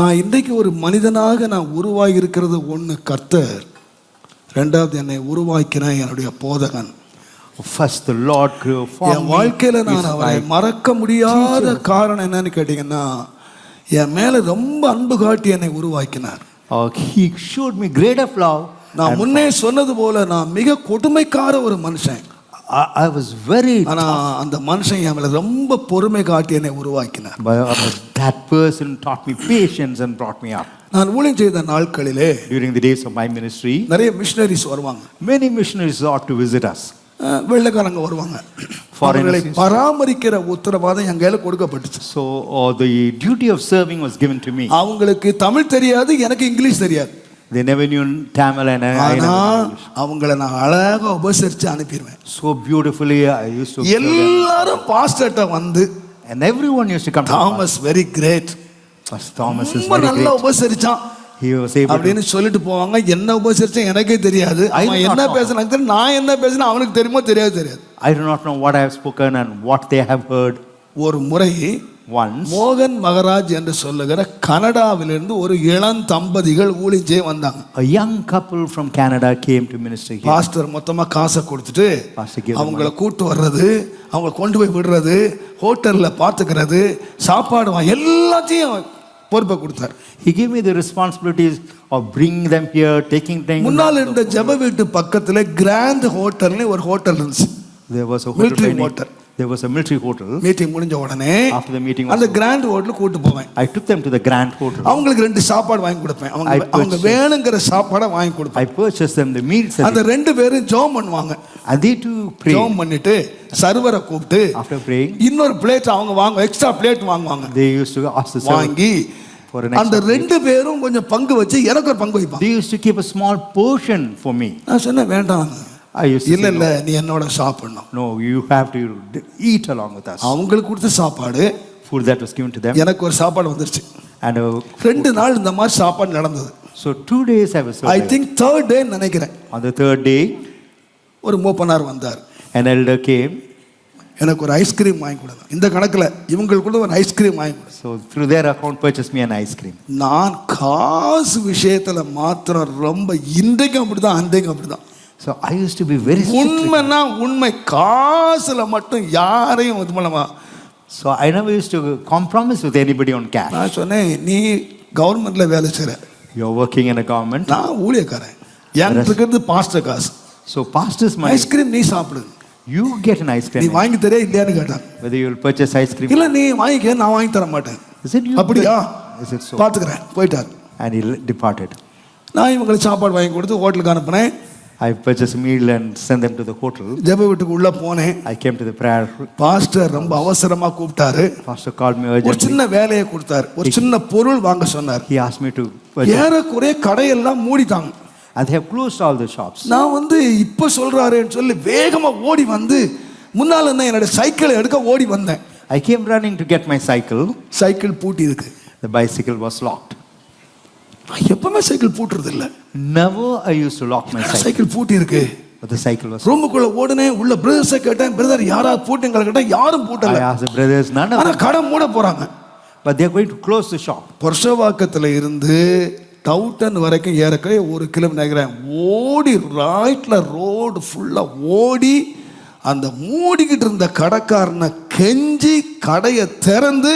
நான் இன்றைக்கு ஒரு மனிதனாக நான் உருவாகி இருக்கிறது ஒன்று கர்த்தர் ரெண்டாவது என்னை உருவாக்கின என்னுடைய போதகன் First, the Lord grew என். வாழ்க்கையில நான் அவரை மறக்க முடியாத காரணம் என்னன்னு கேட்டீங்கன்னா என் மேல ரொம்ப அன்பு காட்டி என்னை உருவாக்கினார் Uh, he showed me greater love. நான் முன்னே சொன்னது போல நான் மிக கொடுமைக்கார ஒரு மனுஷன் I, I was very. ஆனா அந்த மனுஷன் என் மேல ரொம்ப பொறுமை காட்டி என்னை உருவாக்கினார் uh, that person taught me patience and brought me up. நான் ஊழியம் செய்த நாட்களிலே During the days of my ministry, நிறைய மிஷினரிஸ் வருவாங்க many missionaries ought to visit us. அஹ் வெள்ளைக்காரங்க வருவாங்க. அவர்களை பராமரிக்கிற உத்தரவாதம் என் கையில கொடுக்கப்பட்டுச்சு So uh, the duty of serving was given to me. அவங்களுக்கு தமிழ் தெரியாது எனக்கு இங்கிலீஷ் தெரியாது They never knew Tamil and I, I ஆனா never knew English. அவங்கள நான் அழகா உபசரிச்சு அனுப்பிடுவேன் So beautifully, I used to. observe them. எல்லாரும் பாஸ்டர்ட்ட வந்து And everyone used to come to Thomas. Thomas very great Pastor Thomas is ரொம்ப very நல்லா great. உபசரிச்சான் He was able to. அப்படின்னு சொல்லிட்டு போவாங்க என்ன உபசரிச்சேன் எனக்கே தெரியாது I அவன் do not என்ன know. பேசுனாங்க தெரியும். நான் என்ன பேசினா அவனுக்கு தெரியுமோ தெரியாது தெரியாது I do not know what I have spoken and what they have heard ஒரு முறை. மோகன் மகராஜ் என்று சொல்லுகிற கனடாவிலிருந்து ஒரு இளம் தம்பதிகள் ஊழிச்சே வந்தாங்க A young couple from Canada came to minister here. Pastor மொத்தமா காசை கொடுத்துட்டு அவங்கள கூட்டு வர்றது அவங்க கொண்டு போய் விடுறது ஹோட்டல்ல பாத்துக்கிறது சாப்பாடு எல்லாத்தையும் பொறுப்பை கொடுத்தார் He gave me the responsibilities of bringing them here, taking them. முன்னால் இருந்த ஜெப வீட்டு பக்கத்துல கிராண்ட் ஹோட்டல்னு ஒரு ஹோட்டல் இருந்துச்சு There was a hotel. Hotel. There was a military hotel. Meeting முடிஞ்ச உடனே After the meeting அந்த கிராண்ட் ஹோட்டல் கூட்டு போவேன் I took them to the Grand Hotel. அவங்களுக்கு ரெண்டு சாப்பாடு வாங்கி கொடுப்பேன் அவங்க I அவங்க purchased- வேணுங்கிற சாப்பாடை வாங்கி கொடுப்பேன் I purchased them the meals and, அந்த ரெண்டு பேரும் ஜோம் பண்ணுவாங்க and they too prayed. ஜோம் பண்ணிட்டு சர்வரை கூப்பிட்டு After praying, இன்னொரு பிளேட் அவங்க வாங்க எக்ஸ்ட்ரா பிளேட் வாங்குவாங்க they used to ask the servant. வாங்கி For an extra அந்த plate. ரெண்டு பேரும் கொஞ்சம் பங்கு வச்சு எனக்கு ஒரு பங்கு வைப்பாங்க They used to keep a small portion for me. நான் சொன்னேன் வேண்டாம் இல்ல இல்ல நீ என்னோட சாப்பிடணும் you have to d- eat along with us. அவங்களுக்கு கொடுத்த சாப்பாடு Food that was given to them. எனக்கு ஒரு சாப்பாடு வந்துருச்சு And uh, ரெண்டு நாள் இந்த மாதிரி சாப்பாடு நடந்தது so two days I was I. Think third day நினைக்கிறேன் the third day, ஒரு மூப்பனார் வந்தார் an elder came. எனக்கு ஒரு ஐஸ்கிரீம் வாங்கி கொடுங்க இந்த கணக்குல இவங்களுக்குள்ள ஒரு ஐஸ்கிரீம் வாங்கி கொடுங்க through their account, purchased me an ice cream. நான் காசு விஷயத்துல மாத்திரம் ரொம்ப இன்றைக்கும் அப்படிதான் அன்றைக்கும் அப்படிதான் So I used to be very strict. உண்மைன்னா உண்மை காசுல மட்டும் யாரையும் இது பண்ணமா So I never used to compromise with anybody on cash. நான் சொன்னேன் நீ கவர்மெண்ட்ல வேலை செய்ற You're working in a government. நான் ஊழியக்காரன் என்கிட்ட இருக்கிறது பாஸ்டர் காசு So pastors money. ஐஸ்கிரீம் நீ சாப்பிடு You get an ice நீ. வாங்கி தரே இல்லையான்னு கேட்டான் Whether you'll purchase ice cream. இல்ல நீ வாங்கிக்க நான் வாங்கி தர மாட்டேன் Is it you? அப்படியா Is it so? பாத்துக்கிறேன் போயிட்டார் And he departed. நான் இவங்களுக்கு சாப்பாடு வாங்கி கொடுத்து ஹோட்டலுக்கு அனுப்புனேன் I purchased a meal and sent them to the hotel. ஜெப வீட்டுக்கு உள்ள போனேன் I came to the prayer. Pastor ரொம்ப அவசரமா கூப்பிட்டாரு Pastor called me ஒரு. சின்ன வேலையை கொடுத்தாரு ஒரு சின்ன பொருள் வாங்க சொன்னார் He asked me to. ஏறக்குறைய கடையெல்லாம் மூடிட்டாங்க And they have closed all the shops. நான் வந்து இப்ப சொல்றாருன்னு சொல்லி வேகமா ஓடி வந்து முன்னால இருந்த என்னோட சைக்கிளை எடுக்க ஓடி வந்தேன் I came running to get my cycle. Cycle பூட்டி இருக்கு The bicycle was locked. நான் எப்பவுமே சைக்கிள் பூட்டுறது இல்ல Never I used to lock my cycle. Cycle பூட்டி இருக்கு the cycle was. ரூமுக்குள்ள ஓடுனேன் உள்ள பிரதர்ஸை கேட்டேன் பிரதர் யாராவது பூட்டுங்களை கேட்டேன் யாரும் I பூட்டல asked the brothers, none of ஆனா them. கடை மூட போறாங்க But they are going to close the shop. புருஷவாக்கத்துல இருந்து டவுட்டன் வரைக்கும் ஏறக்குறைய ஒரு கிலோமீட்டர் நினைக்கிறேன் ஓடி ரைட்ல ரோடு ஃபுல்லா ஓடி அந்த மூடிக்கிட்டு இருந்த கடைக்காரனை கெஞ்சி கடையை திறந்து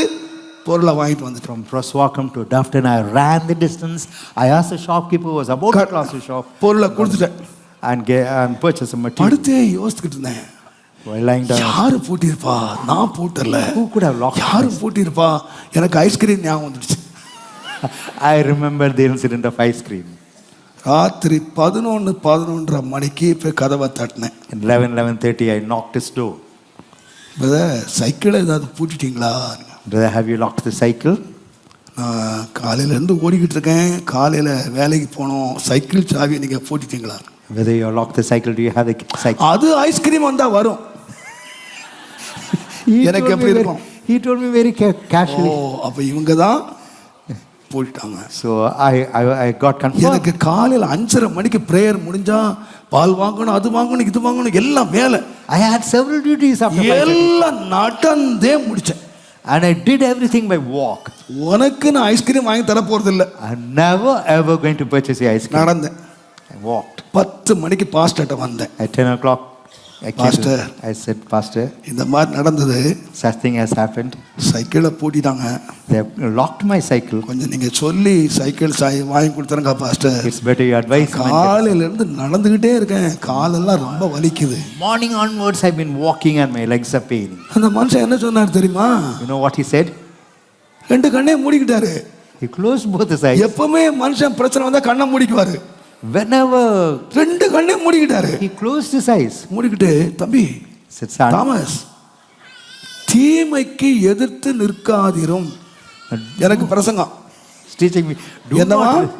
பொருளை வாங்கிட்டு வந்துட்டோம் Proswakam to Dufton, I ran the distance. I asked the shopkeeper who was about to Cut. close the shop பொருளை கொடுத்துட்டேன் and, get, and purchase some material. அடுத்தே யோசிச்சுக்கிட்டு இருந்தேன் While lying down, யாரு பூட்டியிருப்பா நான் பூட்டல who could have locked யாரு பூட்டியிருப்பா எனக்கு ice cream ஞாபகம் வந்துடுச்சு I remember the incident of ice cream. ராத்திரி பதினொன்று பதினொன்றரை மணிக்கு போய் கதவை தட்டினேன் In 11, 11.30, I knocked his door. Brother சைக்கிளை ஏதாவது பூட்டிட்டீங்களா Have you locked the cycle? நான் காலையிலேருந்து ஓடிக்கிட்டு இருக்கேன் காலையில் வேலைக்கு போனோம் சைக்கிள் சாவி நீங்கள் பூட்டிட்டீங்களா locked the cycle, do you have the cycle? அது ஐஸ்கிரீம் வந்தால் வரும் எனக்கு எப்படி இருக்கும்? he told me very ca- ஓ. அப்போ இவங்க தான் போயிட்டாங்க So I, I, I got confirmed. எனக்கு காலையில் அஞ்சரை மணிக்கு ப்ரேயர் முடிஞ்சா பால் வாங்கணும் அது வாங்கணும் இது வாங்கணும் எல்லாம் வேலை had several duties after 5:30. எல்லாம் நடந்தே முடிச்சேன் And I did everything by walk. உனக்கு நான் ஐஸ்கிரீம் வாங்கி தர போறது இல்ல ever going to purchase the ice cream. நடந்தேன் I walked. பத்து மணிக்கு பாஸ்டர்ட்ட வந்தேன் At 10 o'clock, I came Pastor. to, I said, Pastor, இந்த மாதிரி நடந்தது such thing has happened. சைக்கிளை பூட்டிட்டாங்க They have locked my cycle. கொஞ்சம் நீங்க சொல்லி சைக்கிள் சாய் வாங்கி கொடுத்துருங்க pastor It's better you advise me. காலையில இருந்து நடந்துகிட்டே இருக்கேன் காலெல்லாம் ரொம்ப வலிக்குது Morning onwards, I've been walking and my legs are paining. அந்த மனுஷன் என்ன சொன்னார் தெரியுமா You know what he said? ரெண்டு கண்ணையும் மூடிக்கிட்டாரு He closed both his eyes. எப்பவுமே மனுஷன் பிரச்சனை வந்தா கண்ணை மூடிக்குவாரு Whenever ரெண்டு கண்ணையும் மூடிக்கிட்டாரு. he closed his eyes, மூடிக்கிட்டு தம்பி தாமஸ் தீமைக்கு எதிர்த்து நிற்காதிரும். எனக்கு பிரசங்கம். do என்னவா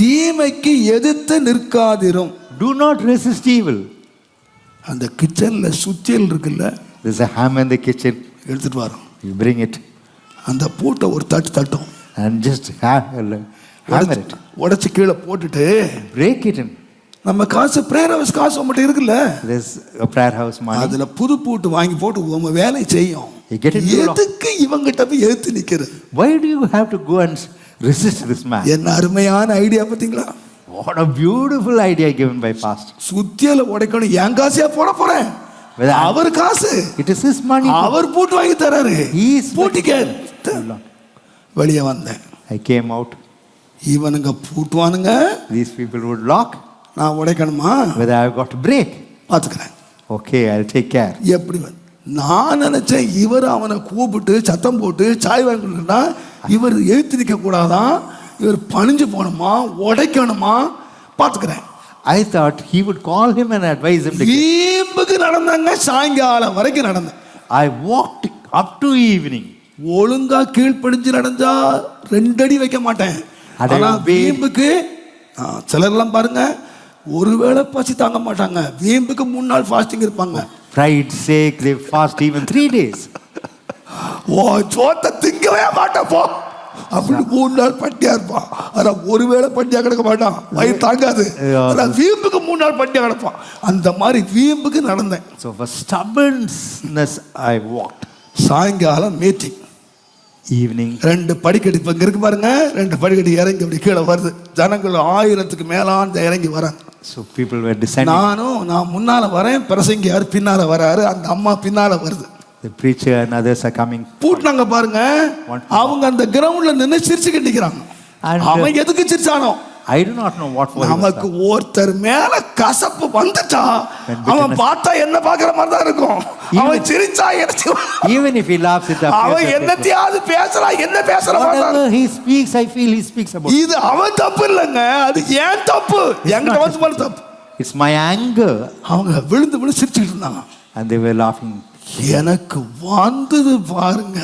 தீமைக்கு எதிர்த்து நிற்காதிரும். Do not resist evil. அந்த கிச்சன்ல சுத்தியல் இருக்குல்ல? Hammer in the kitchen. எடுத்துட்டு வரோம். You bring it. அந்த பூட்டை ஒரு தட்டு தட்டும். And just ha- உடைச்சு கீழே போட்டுட்டு it in. நம்ம காசு பிரேயர் ஹவுஸ் காசு உங்கள்கிட்ட இருக்குல்ல a prayer house money. அதுல புது பூட்டு வாங்கி போட்டு உங்க வேலை செய்யும். எதுக்கு இவங்கிட்ட போய் எதிர்த்து நிக்கிறது Why do you have to go and resist this man? என்ன அருமையான ஐடியா பாத்தீங்களா What a beautiful idea given by pastor. சுத்தியல உடைக்கணும் என் காசையா போட போறேன் அவர் காசு It is his money. அவர் பூட்டு வாங்கி தராரு He is பூட்டிக்க வெளியே வந்தேன் I came out. இவனுங்க பூட்டுவானுங்க These people would lock. நான் உடைக்கணுமா Whether I've got to break. பாத்துக்கிறேன் Okay, I'll take care. எப்படி நான் நினைச்சேன் இவர் அவனை கூப்பிட்டு சத்தம் போட்டு சாய் வாங்கி கொடுக்கணும்னா இவர் எழுத்து நிற்க கூடாதான் இவர் பணிஞ்சு போகணுமா உடைக்கணுமா I thought he would call him and advise him to. வீம்புக்கு நடந்தாங்க சாயங்காலம் வரைக்கும் நடந்தேன் I walked up to evening. ஒழுங்கா கீழ்ப்படிஞ்சு நடந்தா ரெண்டடி வைக்க மாட்டேன் அட ஆனா வே- வீம்புக்கு சிலர்லாம் பாருங்க ஒருவேளை பசி தாங்க மாட்டாங்க. வீம்புக்கு மூணு நாள் ஃபாஸ்டிங் இருப்பாங்க. Pride's sake, they fast even three days. ஓ சோத்தை திங்கவே மாட்டேன் போ. அப்படின்னு மூணு நாள் பட்டியா இருப்பான் ஆனா ஒருவேளை பட்டியா கிடக்க மாட்டான். வயிறு தாங்காது. ஐயோ. ஆனா வீம்புக்கு மூணு நாள் பட்டியா கிடப்பான். அந்த மாதிரி வீம்புக்கு நடந்தேன். So for stubbornness, I walked. சாயங்காலம் மீட்டிங் Evening, ரெண்டு படிக்கட்டு இப்போ இங்கே இருக்கு பாருங்க. ரெண்டு படிக்கட்டு இறங்கி அப்படி கீழே வருது. ஜனங்கள் ஆயிரத்துக்கு மேலான இறங்கி வராங்க. So people were descending. நானும் நான் முன்னால வரேன். பிரசங்கியார் பின்னால வராரு? அந்த அம்மா பின்னால வருது. Preacher and others are coming. பூட்டினாங்க பாருங்க. அவங்க அந்த கிரவுண்ட்ல நின்று சிரிச்சுக்கிட்டு நிக்கிறாங்க. And- அவன் எதுக்கு சிரிச்சானோ? Know what for. he was நமக்கு ஒருத்தர் மேல கசப்பு வந்துட்டா. அவன் பார்த்தா என்ன பாக்குற மாதிரி தான் இருக்கும் அவன் சிரிச்சா என்ன Even if he laughs, it அவன் appears that என்னத்தையாவது பேசுறான் என்ன பேசுற மாதிரி he speaks, I feel he speaks about. இது அவன் தப்பு இல்லைங்க அது ஏன் தப்பு. என்கிட்ட வந்து மேல தப்பு. It's my anger. அவங்க விழுந்து விழுந்து சிரிச்சுட்டு இருந்தாங்க. And they were laughing. எனக்கு வந்தது பாருங்க.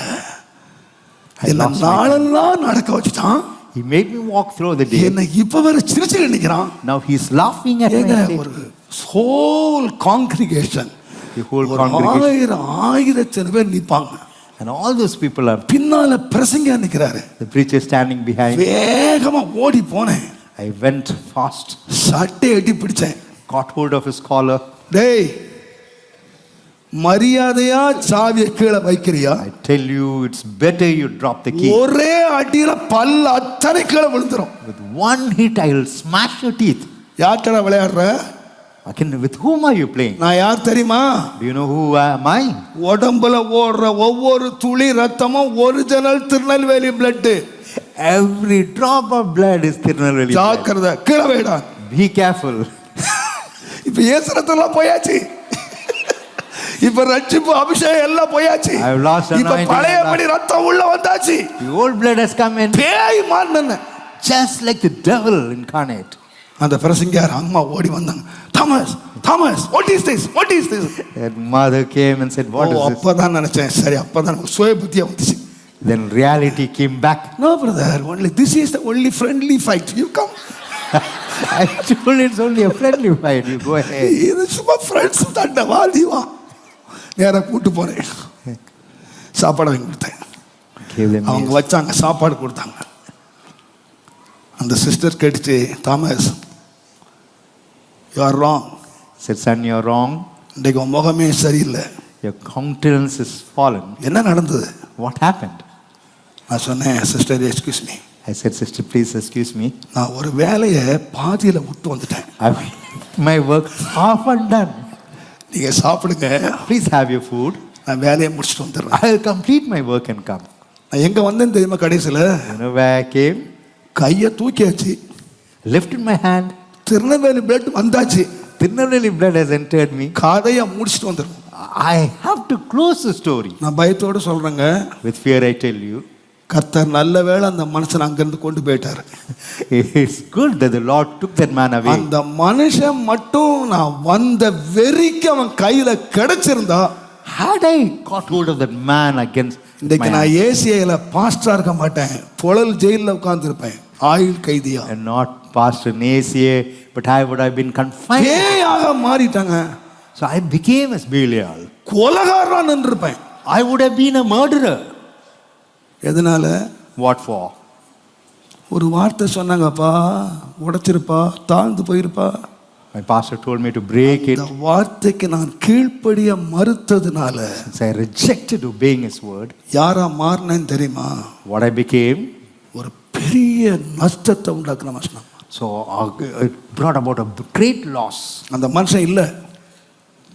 நாளெல்லாம் நடக்க வச்சுட்டான். He made me walk through the day. என்னை இப்ப வேற சிரிச்சுக்கிட்டு நிக்கிறான் Now he's laughing at ஏங்க me. ஒரு ஹோல் காங்கிரிகேஷன் The whole ஒரு congregation. ஆயிரம் ஆயிரத்தனை பேர் நிப்பாங்க And all those people are. பின்னால பிரசங்க நிக்கிறாரு The preacher standing behind. வேகமா ஓடி போனேன் I went fast, சட்டை எட்டி பிடிச்சேன் caught hold of his collar. டேய் மரியாதையா சாவியை கீழே வைக்கிறியா I tell you, it's better you drop the key. ஒரே அடியில பல்ல அத்தனை கீழே விழுந்துரும் With one hit, I will smash your teeth. யார்கிட்ட விளையாடுற Again, with whom are you playing? நான் யார் தெரியுமா Do you know who am I? உடம்புல ஓடுற ஒவ்வொரு துளி ரத்தமும் original Tirunelveli Every drop of blood is Tirunelveli. blood. ஜாக்கிரதை கீழே வைடா Be careful. இப்ப ஏசுறதெல்லாம் போயாச்சு இப்ப ரட்சிப்பு அபிஷேகம் எல்லாம் போயாச்சு இப்ப anointing. பழையபடி ரத்தம் உள்ள வந்தாச்சு The old blood has come in பேய் மாறின just like the devil incarnate. அந்த பிரசங்கியார் அம்மா ஓடி வந்தாங்க Thomas Thomas what is this what is this And mother came and said, What is this? அப்பதான் நினைச்சேன் சரி அப்பதான் சுய புத்தியா வந்துச்சு Then reality came back. No brother only this is the only friendly fight you come I told it's only a friendly fight. You go ahead. இது சும்மா friends தண்டை வா நீ வா நேராக கூட்டு போறேன் சாப்பாடு வாங்கி கொடுத்தேன் அவங்க. வச்சாங்க சாப்பாடு கொடுத்தாங்க அந்த சிஸ்டர் கேட்டுச்சு Thomas you are wrong Said, Son, you're wrong. இன்றைக்கு உன் முகமே சரியில்லை Your countenance is fallen. என்ன நடந்தது What happened? நான் சொன்னேன் sister excuse me I said, Sister, please excuse me. நான் ஒரு வேலையை பாதியில் விட்டு வந்துட்டேன் I, my work half undone. நீங்கள் சாப்பிடுங்க Please have your food. நான் வேலையை முடிச்சுட்டு வந்துடுறேன் I'll complete my work and come. நான் எங்கே வந்தேன்னு தெரியுமா கடைசியில் came? கையை தூக்கியாச்சு Lifted my hand. Tirunelveli blood வந்தாச்சு Tirunelveli blood has entered me. கதையை முடிச்சுட்டு வந்துடும் I have to close the story. நான் பயத்தோடு சொல்கிறேங்க With fear, I tell you, கர்த்தர் நல்ல வேளை அந்த மனுஷன் அங்கேருந்து கொண்டு போயிட்டாரு it's good that the Lord took that man away. அந்த மனுஷன் மட்டும் நான் வந்த வெறிக்கு அவன் கையில் கிடைச்சிருந்தா Had I caught hold of that man against இன்றைக்கு நான் ஏசிஐயில் பாஸ்டா இருக்க மாட்டேன் புழல் ஜெயிலில் உட்கார்ந்திருப்பேன் ஆயுள் கைதியா pastor in ACA, but I would have been confined. பேயாக மாறிட்டாங்க So I became as Belial. கொலகாரா நின்றுருப்பேன் I would have been a murderer. எதனால What for? ஒரு வார்த்தை சொன்னாங்கப்பா உடைச்சிருப்பா தாழ்ந்து போயிருப்பா My pastor told me to break it. வார்த்தைக்கு நான் கீழ்ப்படிய மறுத்ததுனால Since I rejected obeying his word, யாரா மாறினேன்னு தெரியுமா what I became, ஒரு பெரிய நஷ்டத்தை உண்டாக்குன மனுஷன் so uh, it brought about a great loss. அந்த மனுஷன் இல்லை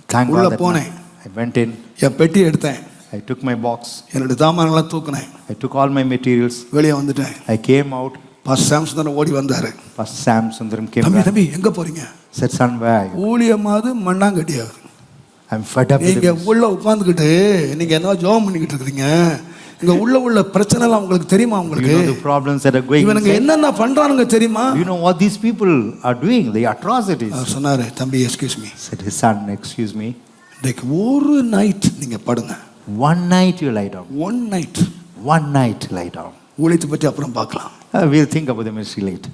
Thank உள்ள God that போனேன். I went in, என் பெட்டி எடுத்தேன் I took my box, என்னுடைய தாமானெல்லாம் தூக்குனேன் I took all my materials, வெளியே வந்துட்டேன் I came out. Boss Samson ஓடி வந்தாரு Sam Sundaram came தம்பி. தம்பி எங்க போறீங்க Said, son, where are you? ஊழியமாவது மண்ணாங்கட்டியாவது I'm fed up with நீங்க. உள்ள உட்காந்துக்கிட்டு நீங்க என்ன ஜோம் பண்ணிக்கிட்டு இருக்கிறீங்க இங்க உள்ள உள்ள பிரச்சனை எல்லாம் உங்களுக்கு தெரியுமா உங்களுக்கு that are going இவனுங்க? என்னென்ன பண்றானுங்க தெரியுமா You know what these people are doing, the atrocities. அவர் சொன்னாரு தம்பி excuse me his son, excuse me, இன்னைக்கு ஒரு நைட் நீங்க படுங்க one night you lie down. One night One night lie down. ஊழியத்தை பற்றி அப்புறம் பார்க்கலாம் Uh, we'll think about the ministry later.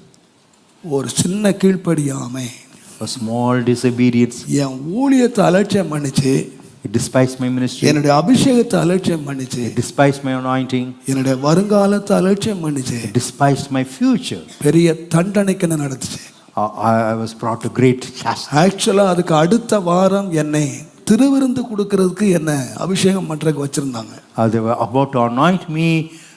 ஒரு சின்ன கீழ்ப்படியாமை A small disobedience. என் ஊழியத்தை அலட்சியம் பண்ணிச்சு despised my ministry. என்னுடைய அபிஷேகத்தை அலட்சியம் பண்ணிச்சு despised my anointing. என்னுடைய வருங்காலத்தை அலட்சியம் பண்ணிச்சு despised my future. பெரிய தண்டனைக்கு என்ன நடந்துச்சு Uh, was brought to great chastisement. ஆக்சுவலாக அதுக்கு அடுத்த வாரம் என்னை திருவிருந்து கொடுக்கறதுக்கு என்ன அபிஷேகம் பண்ணுறதுக்கு வச்சுருந்தாங்க Uh, about to anoint me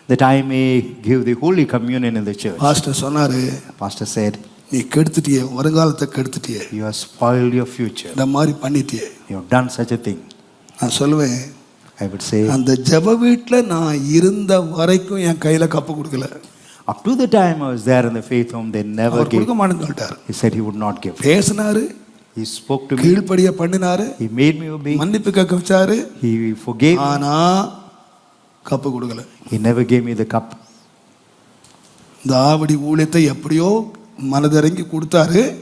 that I may give the Holy Communion in the church. Pastor சொன்னார் Pastor said, நீ கெடுத்துட்டியே வருங்காலத்தை கெடுத்துட்டியே You have spoiled your future. இந்த மாதிரி பண்ணிட்டியே You have done such a thing. நான் சொல்லுவேன் I would say, அந்த ஜெப வீட்டில் நான் இருந்த வரைக்கும் என் கையில் கப்பு கொடுக்கல up to the time I was there in the faith home, they never our gave. கொடுக்க மாட்டேன்னு சொல்லிட்டார் He said he would not give. பேசினாரு He spoke to me. கீழ்ப்படிய பண்ணினாரு He made me obey. மன்னிப்பு கேட்க வச்சாரு He forgave me. ஆனா cup கொடுக்கல He never gave me the cup. ஊழியத்தை எப்படியோ மனதிறங்கி கொடுத்தாரு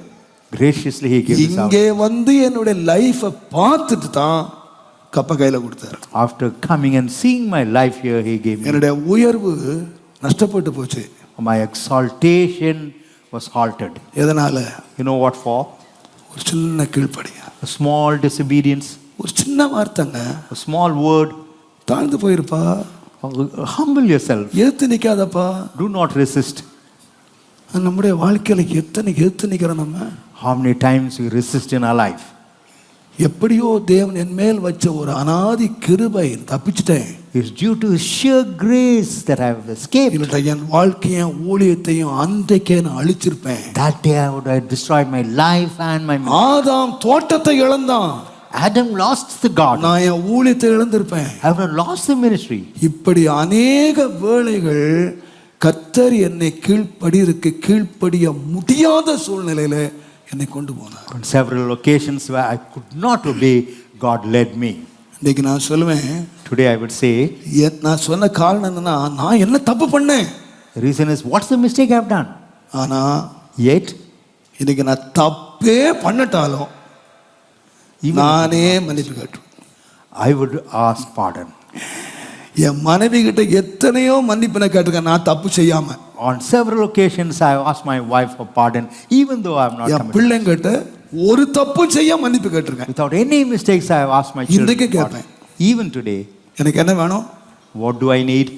Graciously, he gave. இங்கே வந்து என்னுடைய லைஃப்பை பார்த்துட்டு தான் கப்பை கையில் கொடுத்தாரு coming and seeing my life here, he gave me. என்னுடைய உயர்வு நஷ்டப்பட்டு போச்சு My exaltation was halted. எதனால You know what for? ஒரு சின்ன A small disobedience, ஒரு சின்ன வார்த்தைங்க a small word. தாழ்ந்து போயிருப்பா Humble yourself. ஏத்து நிக்காதப்பா Do not resist. நம்முடைய வாழ்க்கையில எத்தனை ஏத்து நிக்கிறோம் நம்ம How many times we resist in our life? எப்படியோ தேவன் என் மேல் வச்ச ஒரு அனாதி கிருபை தப்பிச்சிட்டேன் It's due to sheer grace that I have escaped. இல்லட்டா என் வாழ்க்கையும் ஊழியத்தையும் அன்றைக்கே நான் அழிச்சிருப்பேன் That day I would have destroyed my life and my. ஆதாம் தோட்டத்தை இழந்தான் Adam lost the garden. நான் என் ஊழியத்தை இழந்திருப்பேன் I would have lost the ministry. இப்படி அநேக வேளைகள் கர்த்தர் என்னை கீழ்ப்படியிருக்கு கீழ்ப்படிய முடியாத சூழ்நிலையில என்னை கொண்டு போனார் On several occasions where I could not obey, God led me. இன்னைக்கு நான் சொல்லுவேன் Today I would say, என் நான் சொன்ன காரணம் என்னன்னா நான் என்ன தப்பு பண்ணேன் reason is, what's the mistake I've done? ஆனா Yet, இன்னைக்கு நான் தப்பே பண்ணட்டாலும் நானே மன்னிப்பு கேட்டேன் I would ask pardon. என் மனைவி கிட்ட எத்தனையோ மன்னிப்பு நான் கேட்டிருக்கேன் நான் தப்பு செய்யாம On several occasions, I asked my wife for pardon, even though I have not என். பிள்ளைங்கிட்ட ஒரு தப்பும் செய்ய மன்னிப்பு கேட்டிருக்கேன் Without any mistakes, I have asked my children. இன்றைக்கு. கேட்பேன். Even today, எனக்கு என்ன வேணும் what do I need?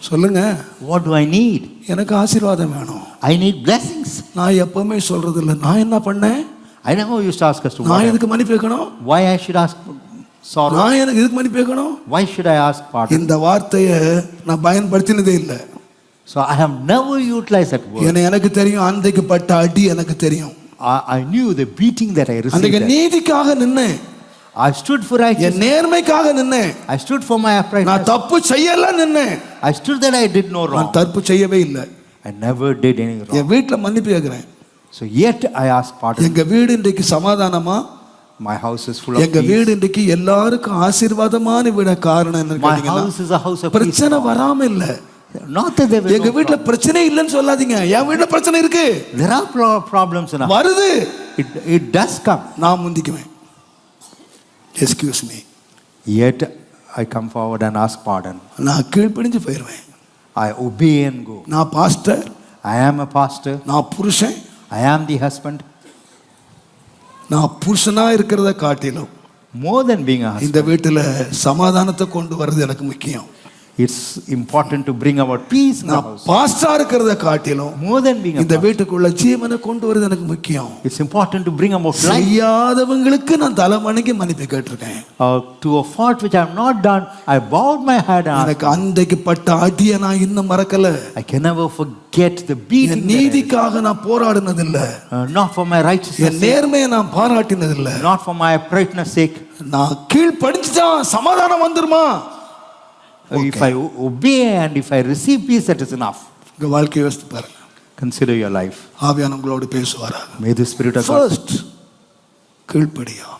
சொல்லுங்க What do I need? எனக்கு ஆசீர்வாதம் வேணும் I need blessings. நான் எப்பவுமே சொல்றது இல்லை நான் என்ன பண்ணேன் used to ask us to நான். எதுக்கு மன்னிப்பு கேட்கணும் Why I should ask? Sorrow. நான் எனக்கு இதுக்கு மன்னிப்பு கேட்கணும் Why should I ask pardon? இந்த வார்த்தையை நான் பயன்படுத்தினதே இல்லை So I have never utilized that word. ஏன்னா எனக்கு தெரியும் அன்றைக்கு பட்ட அடி எனக்கு தெரியும் I, I knew the beating that I received. அன்றைக்கு there. நீதிக்காக நின்னேன் I stood for righteousness. என் நேர்மைக்காக நின்னேன் I stood for my நான் uprightness. தப்பு செய்யல நின்னேன் I stood that I did no நான் wrong. தப்பு செய்யவே இல்லை I never did any wrong. என் வீட்டில் மன்னிப்பு கேட்கிறேன் So yet I ask pardon. எங்க வீடு இன்றைக்கு சமாதானமா My house is full of எங்க peace. வீடு இன்றைக்கு எல்லாருக்கும் ஆசீர்வாதமான வீட காரணம் என்ன My கேட்டீங்கன்னா house is a house of peace. பிரச்சனை வராம இல்ல Not that there was எங்க no problem. பிரச்சனை இல்லைன்னு சொல்லாதீங்க என் வீட்டுல பிரச்சனை இருக்கு There are pro- problems in our வருது It, it does come. நான் முந்திக்குவேன் excuse me Yet I come forward and ask pardon. நான் கீழ்ப்படிஞ்சு போயிடுவேன் I obey and go. நான் pastor I am a pastor. நான் புருஷன் I am the husband. நான் புருஷனா இருக்கிறத காட்டிலும் being a husband, இந்த வீட்டுல சமாதானத்தை கொண்டு வர்றது எனக்கு முக்கியம். It's important to bring about peace in the நான். பாஸ்டா இருக்கிறத காட்டிலும் than being a இந்த வீட்டுக்குள்ள ஜீவனை கொண்டு வர்றது எனக்கு முக்கியம் it's important to bring about life. செய்யாதவங்களுக்கு நான் தலைமணிக்கு மன்னிப்பு கேட்டிருக்கேன் Uh, to a fault which I have not done, I bowed my head and எனக்கு அன்றைக்கு பட்ட அடியை நான் இன்னும் மறக்கல I can never forget the beating. நீதிக்காக நான் போராடினது இல்ல uh, not for my righteousness, என் நேர்மையை நான் பாராட்டினது இல்ல not for my uprightness sake. நான் கீழ் படிச்சுதான் சமாதானம் வந்துருமா Uh, If I o- obey and if I receive peace, that is enough. உங்க வாழ்க்கையை யோசித்து பாருங்க Consider your life. ஆவியான உங்களோடு பேசுவாராக May the Spirit of God. First கீழ்ப்படியாமை